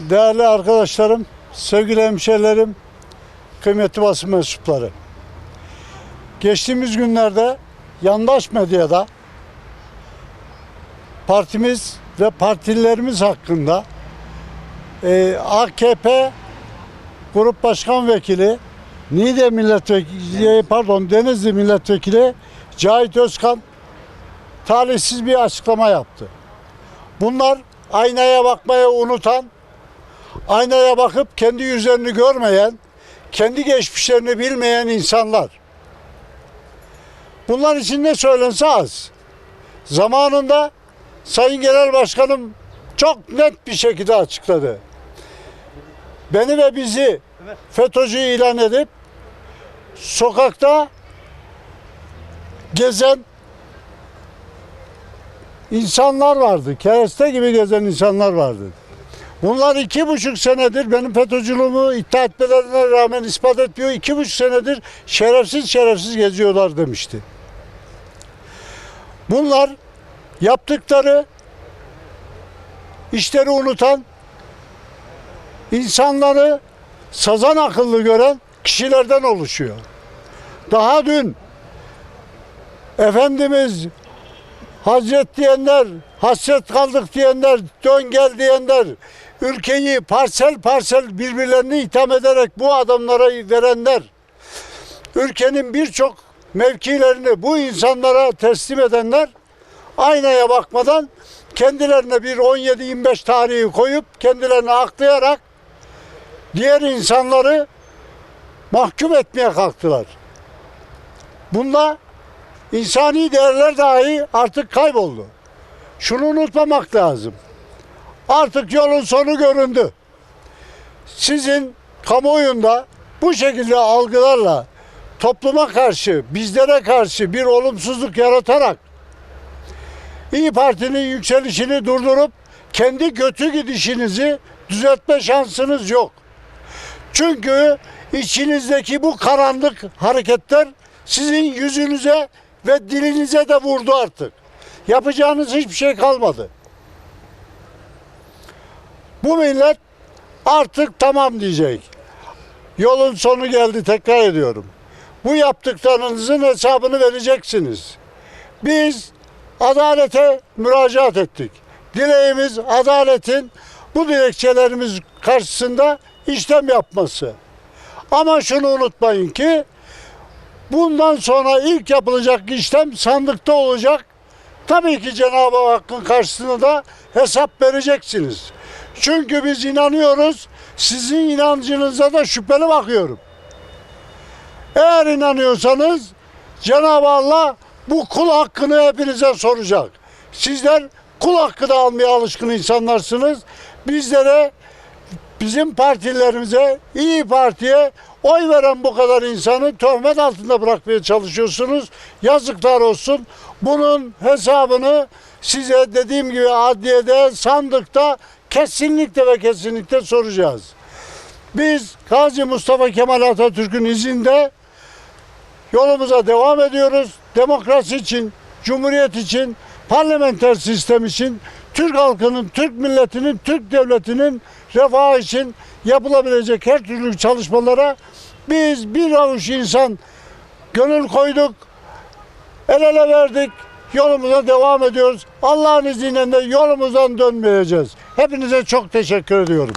Değerli arkadaşlarım, sevgili hemşehrilerim, kıymetli basın mensupları. Geçtiğimiz günlerde yandaş medyada partimiz ve partililerimiz hakkında e, AKP Grup Başkan Vekili Niğde Milletvekili pardon Denizli Milletvekili Cahit Özkan talihsiz bir açıklama yaptı. Bunlar aynaya bakmaya unutan, aynaya bakıp kendi yüzlerini görmeyen, kendi geçmişlerini bilmeyen insanlar. Bunlar için ne söylense az. Zamanında Sayın Genel Başkanım çok net bir şekilde açıkladı. Beni ve bizi FETÖ'cü ilan edip sokakta gezen insanlar vardı. Kereste gibi gezen insanlar vardı. Bunlar iki buçuk senedir benim FETÖ'cülüğümü iddia etmelerine rağmen ispat etmiyor. İki buçuk senedir şerefsiz şerefsiz geziyorlar demişti. Bunlar yaptıkları işleri unutan, insanları sazan akıllı gören kişilerden oluşuyor. Daha dün Efendimiz Hazret diyenler, hasret kaldık diyenler, dön gel diyenler, ülkeyi parsel parsel birbirlerini itham ederek bu adamlara verenler, ülkenin birçok mevkilerini bu insanlara teslim edenler, aynaya bakmadan kendilerine bir 17-25 tarihi koyup kendilerini aklayarak diğer insanları mahkum etmeye kalktılar. Bunda insani değerler dahi artık kayboldu. Şunu unutmamak lazım. Artık yolun sonu göründü. Sizin kamuoyunda bu şekilde algılarla topluma karşı, bizlere karşı bir olumsuzluk yaratarak İyi Parti'nin yükselişini durdurup kendi kötü gidişinizi düzeltme şansınız yok. Çünkü içinizdeki bu karanlık hareketler sizin yüzünüze ve dilinize de vurdu artık. Yapacağınız hiçbir şey kalmadı. Bu millet artık tamam diyecek. Yolun sonu geldi tekrar ediyorum. Bu yaptıklarınızın hesabını vereceksiniz. Biz adalete müracaat ettik. Dileğimiz adaletin bu dilekçelerimiz karşısında işlem yapması. Ama şunu unutmayın ki bundan sonra ilk yapılacak işlem sandıkta olacak. Tabii ki Cenab-ı Hakk'ın karşısında da hesap vereceksiniz. Çünkü biz inanıyoruz, sizin inancınıza da şüpheli bakıyorum. Eğer inanıyorsanız Cenab-ı Allah bu kul hakkını hepinize soracak. Sizler kul hakkı da almaya alışkın insanlarsınız. Bizlere, bizim partilerimize, iyi Parti'ye oy veren bu kadar insanı töhmet altında bırakmaya çalışıyorsunuz. Yazıklar olsun. Bunun hesabını size dediğim gibi adliyede, sandıkta kesinlikle ve kesinlikle soracağız. Biz Gazi Mustafa Kemal Atatürk'ün izinde yolumuza devam ediyoruz. Demokrasi için, cumhuriyet için, parlamenter sistem için, Türk halkının, Türk milletinin, Türk devletinin refahı için yapılabilecek her türlü çalışmalara biz bir avuç insan gönül koyduk, el ele verdik, yolumuza devam ediyoruz. Allah'ın izniyle de yolumuzdan dönmeyeceğiz. Hepinize çok teşekkür ediyorum.